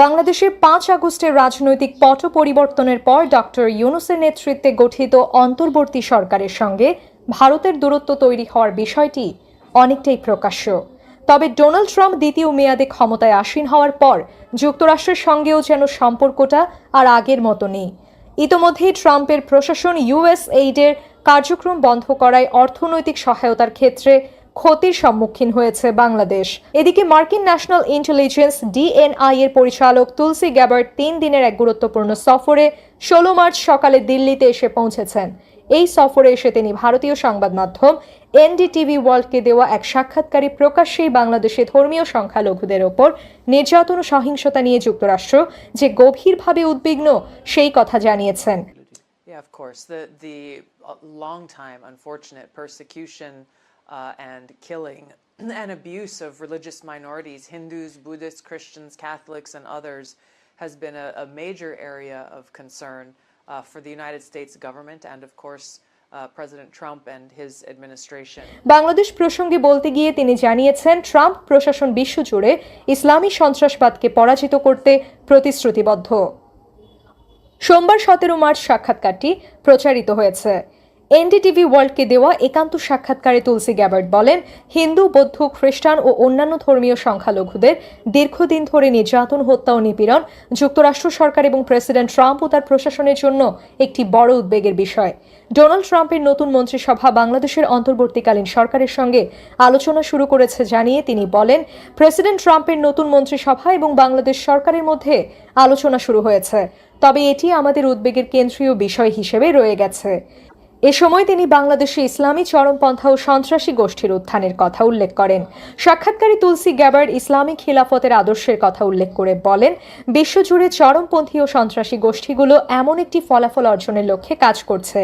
বাংলাদেশের পাঁচ আগস্টের রাজনৈতিক পট পরিবর্তনের পর ডক্টর ইউনুসের নেতৃত্বে গঠিত অন্তর্বর্তী সরকারের সঙ্গে ভারতের দূরত্ব তৈরি হওয়ার বিষয়টি অনেকটাই প্রকাশ্য। তবে ডোনাল্ড ট্রাম্প দ্বিতীয় মেয়াদে ক্ষমতায় আসীন হওয়ার পর যুক্তরাষ্ট্রের সঙ্গেও যেন সম্পর্কটা আর আগের মতো নেই ইতোমধ্যেই ট্রাম্পের প্রশাসন ইউএস এইডের কার্যক্রম বন্ধ করায় অর্থনৈতিক সহায়তার ক্ষেত্রে ক্ষতির সম্মুখীন হয়েছে বাংলাদেশ। এদিকে মার্কিন ন্যাশনাল ইন্টেলিজেন্স ডিএনআই এর পরিচালক তুলসি গ্যাবার্ট তিন দিনের এক গুরুত্বপূর্ণ সফরে ষোলো মার্চ সকালে দিল্লিতে এসে পৌঁছেছেন। এই সফরে এসে তিনি ভারতীয় সংবাদ মাধ্যম এনডিটিভি ওয়ার্ল্ডকে দেওয়া এক সাক্ষাৎকারে প্রকাশ্যেই বাংলাদেশে ধর্মীয় সংখ্যালঘুদের ওপর নির্যাতন ও সহিংসতা নিয়ে যুক্তরাষ্ট্র যে গভীরভাবে উদ্বিগ্ন, সেই কথা জানিয়েছেন। Uh, and killing and abuse of religious minorities, Hindus, Buddhists, Christians, Catholics, and others, has been a, a major area of concern uh, for the United States government and, of course, uh, President Trump and his administration. Bangladesh প্রসঙ্গে বলতে গিয়ে তিনি জানিয়েছেন Trump প্রশাসন বিশ্বজুড়ে ইসলামী সন্ত্রাসবাদকে পরাজিত করতে প্রতিশ্রুতিবদ্ধ সোমবার সতেরো মার্চ সাক্ষাৎকারটি প্রচারিত হয়েছে এনডিটিভি ওয়ার্ল্ডকে দেওয়া একান্ত সাক্ষাৎকারে তুলসী গ্যাবার্ট বলেন, হিন্দু, বৌদ্ধ, খ্রিস্টান ও অন্যান্য ধর্মীয় সংখ্যালঘুদের দীর্ঘদিন ধরে নির্যাতন, হত্যা ও নিপীড়ন যুক্তরাষ্ট্র সরকার এবং প্রেসিডেন্ট ট্রাম্প ও তার প্রশাসনের জন্য একটি বড় উদ্বেগের বিষয়। ডোনাল্ড ট্রাম্পের নতুন মন্ত্রিসভা বাংলাদেশের অন্তর্বর্তীকালীন সরকারের সঙ্গে আলোচনা শুরু করেছে জানিয়ে তিনি বলেন, প্রেসিডেন্ট ট্রাম্পের নতুন মন্ত্রিসভা এবং বাংলাদেশ সরকারের মধ্যে আলোচনা শুরু হয়েছে। তবে এটি আমাদের উদ্বেগের কেন্দ্রীয় বিষয় হিসেবে রয়ে গেছে। এ সময় তিনি বাংলাদেশে ইসলামী চরমপন্থা ও সন্ত্রাসী গোষ্ঠীর উত্থানের কথা উল্লেখ করেন। সাক্ষাৎকারী তুলসী গ্যাবার্ড ইসলামী খিলাফতের আদর্শের কথা উল্লেখ করে বলেন, বিশ্বজুড়ে চরমপন্থী ও সন্ত্রাসী গোষ্ঠীগুলো এমন একটি ফলাফল অর্জনের লক্ষ্যে কাজ করছে।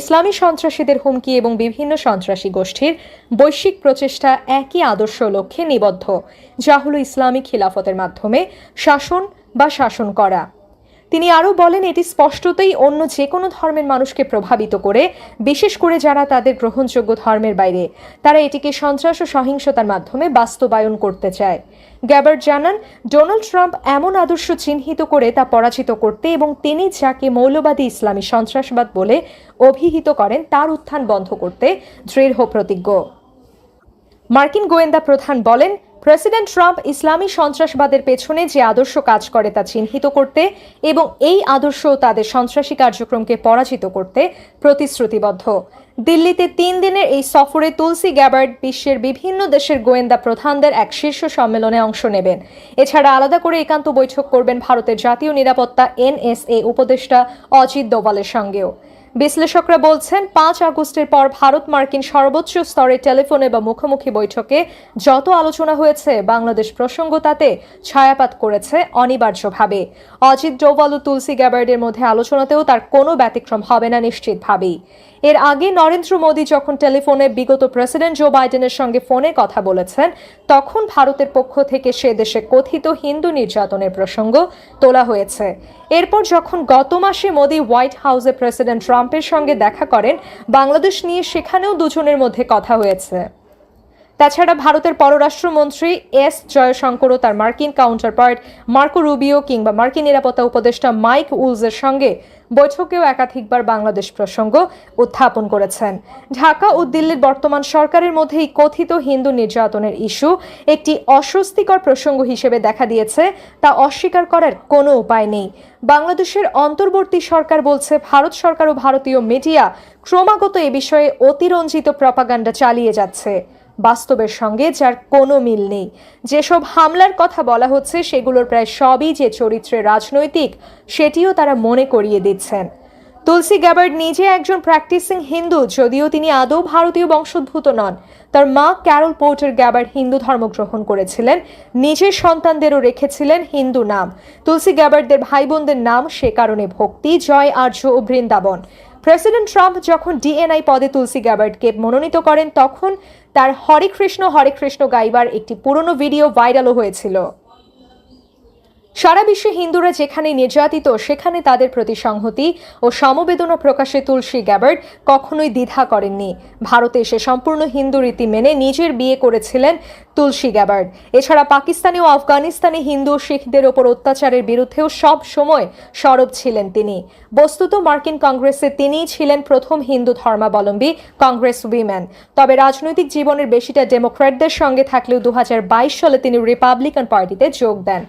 ইসলামী সন্ত্রাসীদের হুমকি এবং বিভিন্ন সন্ত্রাসী গোষ্ঠীর বৈশ্বিক প্রচেষ্টা একই আদর্শ লক্ষ্যে নিবদ্ধ, যা হল ইসলামী খিলাফতের মাধ্যমে শাসন বা শাসন করা। তিনি আরও বলেন, এটি স্পষ্টতই অন্য যে কোনো ধর্মের মানুষকে প্রভাবিত করে, বিশেষ করে যারা তাদের গ্রহণযোগ্য ধর্মের বাইরে। তারা এটিকে সন্ত্রাস ও সহিংসতার মাধ্যমে বাস্তবায়ন করতে চায়। গ্যাবার্ট জানান, ডোনাল্ড ট্রাম্প এমন আদর্শ চিহ্নিত করে তা পরাজিত করতে এবং তিনি যাকে মৌলবাদী ইসলামী সন্ত্রাসবাদ বলে অভিহিত করেন, তার উত্থান বন্ধ করতে দৃঢ় প্রতিজ্ঞ। মার্কিন গোয়েন্দা প্রধান বলেন প্রেসিডেন্ট ট্রাম্প ইসলামী সন্ত্রাসবাদের পেছনে যে আদর্শ কাজ করে তা চিহ্নিত করতে এবং এই আদর্শ তাদের সন্ত্রাসী কার্যক্রমকে পরাজিত করতে প্রতিশ্রুতিবদ্ধ। দিল্লিতে তিন দিনের এই সফরে তুলসী গ্যাবার্ড বিশ্বের বিভিন্ন দেশের গোয়েন্দা প্রধানদের এক শীর্ষ সম্মেলনে অংশ নেবেন। এছাড়া আলাদা করে একান্ত বৈঠক করবেন ভারতের জাতীয় নিরাপত্তা এনএসএ উপদেষ্টা অজিত দোভালের সঙ্গেও। বিশ্লেষকরা বলছেন, পাঁচ আগস্টের পর ভারত মার্কিন সর্বোচ্চ স্তরে টেলিফোনে বা মুখোমুখি বৈঠকে যত আলোচনা হয়েছে, বাংলাদেশ প্রসঙ্গ তাতে ছায়াপাত করেছে অনিবার্যভাবে। অজিত ডোভাল ও তুলসী গ্যাবার্ডের মধ্যে আলোচনাতেও তার কোনো ব্যতিক্রম হবে না নিশ্চিতভাবেই। এর আগে নরেন্দ্র মোদী যখন টেলিফোনে বিগত প্রেসিডেন্ট জো বাইডেনের সঙ্গে ফোনে কথা বলেছেন, তখন ভারতের পক্ষ থেকে সে দেশে কথিত হিন্দু নির্যাতনের প্রসঙ্গ তোলা হয়েছে। এরপর যখন গত মাসে মোদী হোয়াইট হাউসে প্রেসিডেন্ট ট্রাম্পের সঙ্গে দেখা করেন, বাংলাদেশ নিয়ে সেখানেও দুজনের মধ্যে কথা হয়েছে। তাছাড়া ভারতের পররাষ্ট্রমন্ত্রী এস জয়শঙ্করও তার মার্কিন কাউন্টারপার্ট মার্কো রুবিও কিংবা মার্কিন নিরাপত্তা উপদেষ্টা মাইক উলসের সঙ্গে বৈঠকেও একাধিকবার বাংলাদেশ প্রসঙ্গ উত্থাপন করেছেন। ঢাকা ও দিল্লির বর্তমান সরকারের মধ্যে এই কথিত হিন্দু নির্যাতনের ইস্যু একটি অস্বস্তিকর প্রসঙ্গ হিসেবে দেখা দিয়েছে, তা অস্বীকার করার কোনো উপায় নেই। বাংলাদেশের অন্তর্বর্তী সরকার বলছে, ভারত সরকার ও ভারতীয় মিডিয়া ক্রমাগত এ বিষয়ে অতিরঞ্জিত প্রপাগান্ডা চালিয়ে যাচ্ছে। বাস্তবের সঙ্গে, যার কোনো মিল নেই। যেসব হামলার কথা বলা হচ্ছে, সেগুলোর প্রায় সবই যে চরিত্রে রাজনৈতিক, সেটিও তারা মনে করিয়ে দিচ্ছেন। তুলসী গ্যাবার্ড নিজে একজন প্র্যাকটিসিং হিন্দু, যদিও তিনি আদৌ ভারতীয় বংশোদ্ভূত নন। তার মা ক্যারল পোর্টার গ্যাবার্ড হিন্দু ধর্ম গ্রহণ করেছিলেন। নিজের সন্তানদেরও রেখেছিলেন হিন্দু নাম। তুলসী গ্যাবার্ডদের ভাই বোনদের নাম সে কারণে ভক্তি, জয়, আর্য ও বৃন্দাবন। প্রেসিডেন্ট ট্রাম্প যখন ডিএনআই পদে তুলসী গ্যাবার্ডকে মনোনীত করেন, তখন তার হরে কৃষ্ণ হরে কৃষ্ণ গাইবার একটি পুরনো ভিডিও ভাইরালও হয়েছিল। সারা বিশ্বে হিন্দুরা যেখানে নির্যাতিত, সেখানে তাদের প্রতি সংহতি ও সমবেদনা প্রকাশে তুলসী গ্যাবার্ড কখনোই দ্বিধা করেননি। ভারতে এসে সম্পূর্ণ হিন্দু রীতি মেনে নিজের বিয়ে করেছিলেন তুলসী গ্যাবার্ড এছাড়া পাকিস্তানি ও আফগানিস্তানি হিন্দু শিখদের ওপর অত্যাচারের বিরুদ্ধেও সব সময় সরব ছিলেন তিনি। বস্তুত মার্কিন কংগ্রেসে তিনিই ছিলেন প্রথম হিন্দু ধর্মাবলম্বী কংগ্রেস উইম্যান। তবে রাজনৈতিক জীবনের বেশিটা ডেমোক্র্যাটদের সঙ্গে থাকলেও দু হাজার বাইশ সালে তিনি রিপাবলিকান পার্টিতে যোগ দেন।